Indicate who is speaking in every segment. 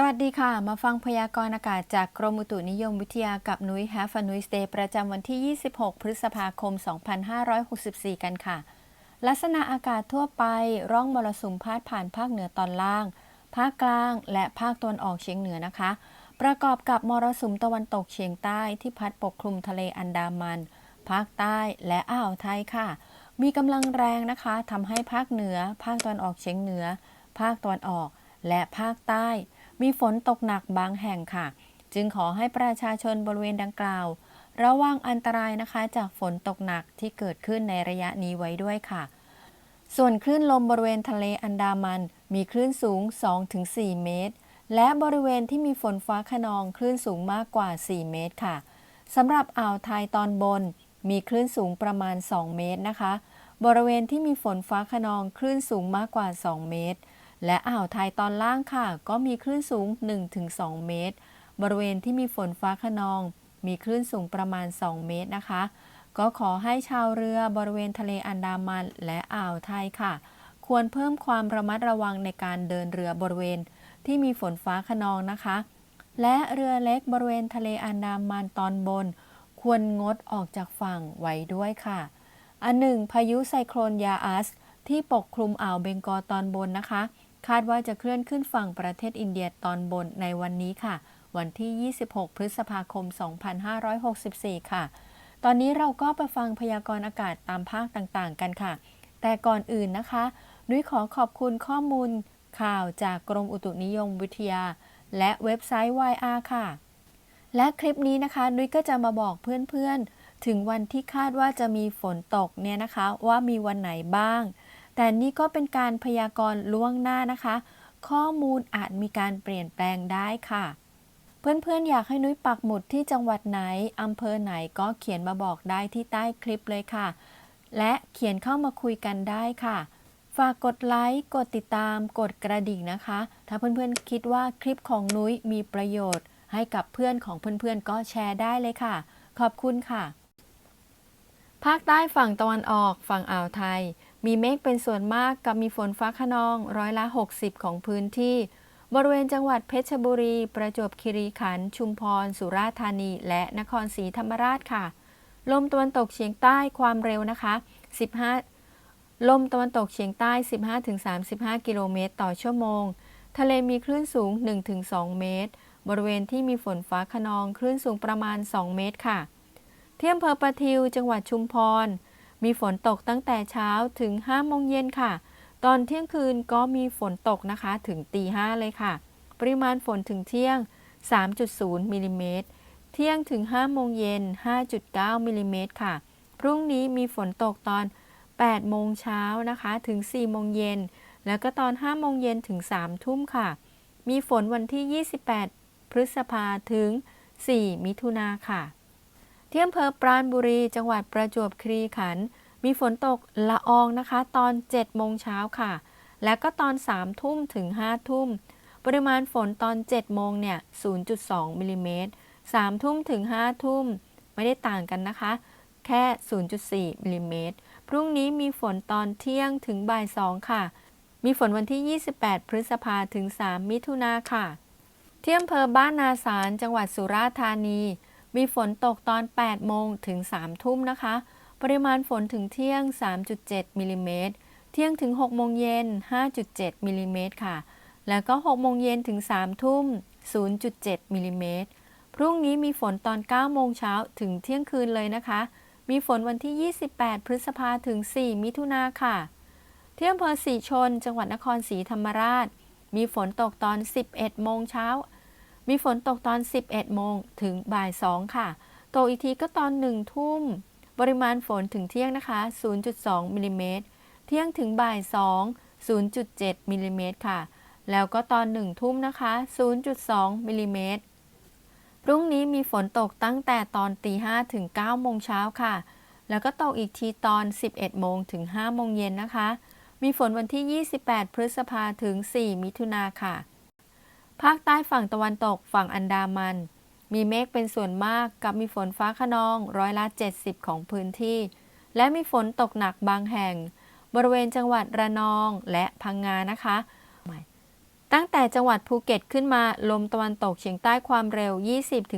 Speaker 1: สวัสดีค่ะ มาฟังพยากรณ์อากาศจากกรมอุตุนิยมวิทยากับนุ้ย Have a Nuis Day ประจำวันที่ 26 พฤษภาคม 2564 กันค่ะ ลักษณะอากาศทั่วไป ร่องมรสุมพาดผ่านภาคเหนือตอนล่าง ภาคกลาง และภาคตะวันออกเฉียงเหนือนะคะ ประกอบกับมรสุมตะวันตกเฉียงใต้ที่พัดปกคลุมทะเลอันดามัน ภาคใต้และอ่าวไทยค่ะ มีกำลังแรงนะคะทำให้ภาคเหนือ ภาคตะวันออกเฉียงเหนือ ภาคตะวันออก และภาคใต้ มีฝนตกหนักบางแห่งค่ะ จึงขอให้ประชาชนบริเวณดังกล่าว ระวังอันตรายนะคะจากฝนตกหนักที่เกิดขึ้นในระยะนี้ไว้ด้วยค่ะ ส่วนคลื่นลมบริเวณทะเลอันดามัน มีคลื่นสูง 2-4 เมตร และบริเวณที่มีฝนฟ้าขนองคลื่นสูงมากกว่า 4 เมตรค่ะสำหรับอ่าวไทยตอนบน มีคลื่นสูงประมาณ 2 เมตรนะคะ บริเวณที่มีฝนฟ้าขนองคลื่นสูงมากกว่า 2 เมตร และอ่าวไทยตอนล่างค่ะ ก็มีคลื่นสูง 1-2 เมตร บริเวณที่มีฝนฟ้าขนอง มีคลื่นสูงประมาณ 2 เมตรนะคะ ก็ขอให้ชาวเรือบริเวณทะเลอันดามันและอ่าวไทยค่ะ ควรเพิ่มความระมัดระวังในการเดินเรือบริเวณที่มีฝนฟ้าขนองนะคะ และเรือเล็กบริเวณทะเลอันดามันตอนบน ควรงดออกจากฝั่งไว้ด้วยค่ะ อันหนึ่งพายุไซโคลนยาอัสที่ปกคลุมอ่าวเบงกอตอนบนนะคะ คาดว่าจะเคลื่อนขึ้นฝั่งประเทศอินเดียตอนบนในวันนี้ค่ะ วันที่ 26 พฤษภาคม 2564 ค่ะ ตอนนี้เราก็ไปฟังพยากรณ์อากาศตามภาคต่างๆ กันค่ะ แต่ก่อนอื่นนะคะนุ้ยขอขอบคุณข้อมูลข่าวจากกรมอุตุนิยมวิทยา และเว็บไซต์ YR ค่ะ และคลิปนี้นะคะ นุ้ยก็จะมาบอกเพื่อนๆ ถึงวันที่คาดว่าจะมีฝนตกเนี่ยนะคะ ว่ามีวันไหนบ้าง แต่นี่ก็เป็นการพยากรณ์ล่วงหน้านะคะ ข้อมูลอาจมีการเปลี่ยนแปลงได้ค่ะ เพื่อนๆ อยากให้นุ้ยปักหมุดที่จังหวัดไหนอำเภอไหนก็เขียนมาบอกได้ที่ใต้คลิปเลยค่ะ และเขียนเข้ามาคุยกันได้ค่ะ ฝากกดไลค์ กดติดตาม กดกระดิ่งนะคะ ถ้าเพื่อนๆ คิดว่าคลิปของนุ้ยมีประโยชน์ ให้กับเพื่อนของเพื่อนๆ ก็แชร์ได้เลยค่ะ ขอบคุณค่ะ ภาคใต้ฝั่งตะวันออก ฝั่งอ่าวไทย มีเมฆเป็นส่วนมากกับมีฝนฟ้าขนองร้อยละ 60 ของพื้นที่ บริเวณจังหวัดเพชรบุรี ประจวบคีรีขันธ์ชุมพร สุราษฎร์ธานี และนครศรีธรรมราชค่ะ ลมตะวันตกเฉียงใต้ความเร็วนะคะ 15 ลมตะวันตกเฉียงใต้ 15-35 กิโลเมตรต่อชั่วโมง ทะเลมีคลื่นสูง 1-2 เมตร บริเวณที่มีฝนฟ้าขนองคลื่นสูงประมาณ 2 เมตรค่ะ เที่อำเภอประทิวจังหวัดชุมพร มีฝนตกตั้งแต่เช้าถึง5โมงเย็นค่ะ ตอนเที่ยงคืนก็มีฝนตกนะคะถึงตีห้าเลยค่ะ ปริมาณฝนถึงเที่ยง 3.0มิลิเมตร เที่ยงถึง5โมงเย็น 5.9มิลิเมตรค่ะ พรุ่งนี้มีฝนตกตอน 8 โมงเช้านะคะถึง 4 โมงเย็น แล้วก็ตอน 5 โมงเย็นถึง 3 ทุ่มค่ะ มีฝนวันที่ 28 พฤษภาถึง 4 มิถุนาค่ะ ที่อำเภอปราณบุรี จังหวัดประจวบคีรีขันธ์มีฝนตกละอองนะคะ ตอน 7 โมงเช้าค่ะ และก็ตอน 3 ทุ่มถึง 5 ทุ่ม ปริมาณฝนตอน 7 โมงเนี่ย 0.2มิลิเมตร3ทุ่มถึง 5 ทุ่ม ไม่ได้ต่างกันนะคะ แค่ 0.4มิลิเมตรพรุ่งนี้มีฝนตอนเที่ยงถึงบ่าย 2 ค่ะ มีฝนวันที่ 28 พฤษภาถึง 3 มิถุนาค่ะ ที่อำเภอบ้านนาสารจังหวัดสุราษฎร์ธานี มีฝนตกตอน 8 โมงถึง 3 ทุ่มนะคะ ปริมาณฝนถึงเที่ยง 3.7มิลิเมตร เที่ยงถึง 6 โมงเย็น 5.7มิลิเมตรค่ะ แล้วก็ 6 โมงเย็นถึง 3 ทุ่ม 0.7มิลิเมตร พรุ่งนี้มีฝนตอน 9 โมงเช้าถึงเที่ยงคืนเลยนะคะ มีฝนวันที่ 28 พฤษภาถึง 4 มิถุนาค่ะ ที่อำเภอสีชน จังหวัดนครศรีธรรมราช มีฝนตกตอน 11 โมงเช้า มีฝนตกตอน 11 โมงถึงบ่าย 2 ค่ะ ตกอีกทีก็ตอน 1 ทุ่ม ปริมาณฝนถึงเที่ยงนะคะ 0.2 มิลิเมตร เที่ยงถึงบ่าย 2 0.7 มิลิเมตรค่ะ แล้วก็ตอน 1 ทุ่มนะคะ 0.2 มิลิเมตร พรุ่งนี้มีฝนตกตั้งแต่ตอนตี5ถึง9โมงเช้าค่ะ แล้วก็ตกอีกทีตอน 11 โมงถึง5โมงเย็นนะคะ มีฝนวันที่ 28 พฤษภาถึง 4 มิถุนาค่ะ ภาคใต้ฝั่งตะวันตกฝั่งอันดามัน มีเมฆเป็นส่วนมากกับมีฝนฟ้าขนองร้อยละ 70 ของพื้นที่ และมีฝนตกหนักบางแห่ง บริเวณจังหวัดระนองและพังงานะคะ ตั้งแต่จังหวัดภูเก็ตขึ้นมาลมตะวันตกเฉียงใต้ความเร็ว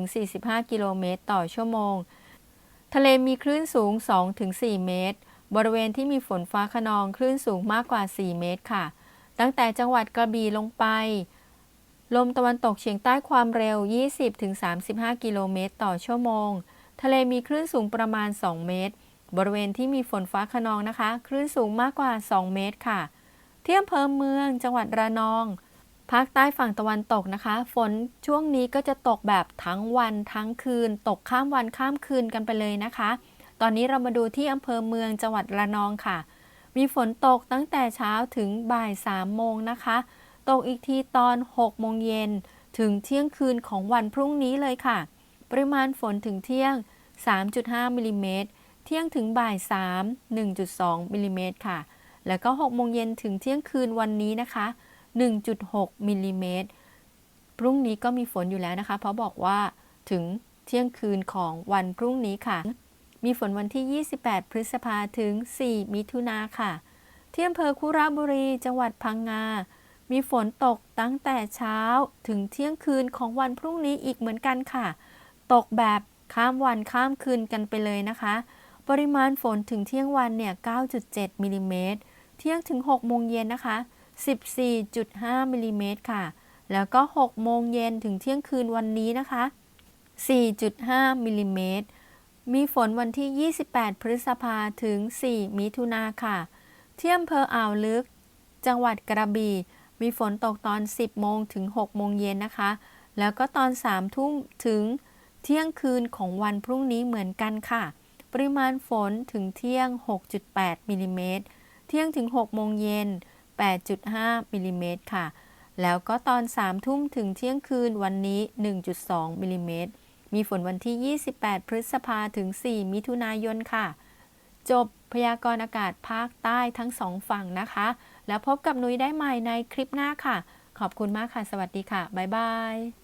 Speaker 1: 20-45 กิโลเมตรต่อชั่วโมง ทะเลมีคลื่นสูง 2-4 เมตร บริเวณที่มีฝนฟ้าขนองคลื่นสูงมากกว่า 4 เมตรค่ะ ตั้งแต่จังหวัดกระบี่ลงไป ลมตะวันตกเฉียงใต้ความเร็ว 20-35 กิโลเมตร ต่อชั่วโมง ทะเลมีคลื่นสูงประมาณ 2 เมตร บริเวณที่มีฝนฟ้าขนองนะคะ คลื่นสูงมากกว่า 2 เมตรค่ะที่อำเภอเมือง จังหวัดระนอง ภาคใต้ฝั่งตะวันตกนะคะ ฝนช่วงนี้ก็จะตกแบบทั้งวันทั้งคืน ตกข้ามวันข้ามคืนกันไปเลยนะคะ ตอนนี้เรามาดูที่อำเภอเมืองจังหวัดระนองค่ะ มีฝนตกตั้งแต่เช้าถึงบ่าย3โมงนะคะ ตกอีกทีตอน 6 โมงเย็น ถึงเที่ยงคืนของวันพรุ่งนี้เลยค่ะ ปริมาณฝนถึงเที่ยง 3.5มิลลิเมตร เที่ยงถึงบ่าย 3 1.2มิลลิเมตรค่ะ แล้วก็ 6 โมงเย็นถึงเที่ยงคืนวันนี้นะคะ 1.6มิลลิเมตร พรุ่งนี้ก็มีฝนอยู่แล้วนะคะ เพราะบอกว่าถึงเที่ยงคืนของวันพรุ่งนี้ค่ะ มีฝนวันที่ 28 พฤษภาถึง 4 มิถุนาค่ะ ที่อำเภอคุระบุรี จังหวัดพังงา มีฝนตกตั้งแต่เช้าถึงเที่ยงคืนของวันพรุ่งนี้อีกเหมือนกันค่ะ ตกแบบข้ามวันข้ามคืนกันไปเลยนะคะ ปริมาณฝนถึงเที่ยงวันเนี่ย 9.7มิลลิเมตร เที่ยงถึง 6 โมงเย็นนะคะ 14.5มิลลิเมตรค่ะ แล้วก็ 6 โมงเย็นถึงเที่ยงคืนวันนี้นะคะ 4.5มิลลิเมตร มีฝนวันที่ 28 พฤษภาถึง 4 มิถุนาค่ะ เที่อำเภออ่าวลึก จังหวัดกระบี่ มีฝนตกตอน 10 โมงถึง 6 โมงเย็นนะคะ แล้วก็ตอน 3 ทุ่มถึงเที่ยงคืนของวันพรุ่งนี้เหมือนกันค่ะ ปริมาณฝนถึงเที่ยง 6.8มิลลิเมตร เที่ยงถึง 6 โมงเย็น 8.5มิลลิเมตรค่ะ แล้วก็ตอน 3 ทุ่มถึงเที่ยงคืนวันนี้ 1.2มิลลิเมตร มีฝนวันที่ 28 พฤษภาถึง 4 มิถุนายนค่ะ จบพยากรณ์อากาศภาคใต้ทั้งสองฝั่งนะคะ แล้วพบกับนุ้ยได้ใหม่ในคลิปหน้าค่ะ ขอบคุณมากค่ะ สวัสดีค่ะ บ๊ายบาย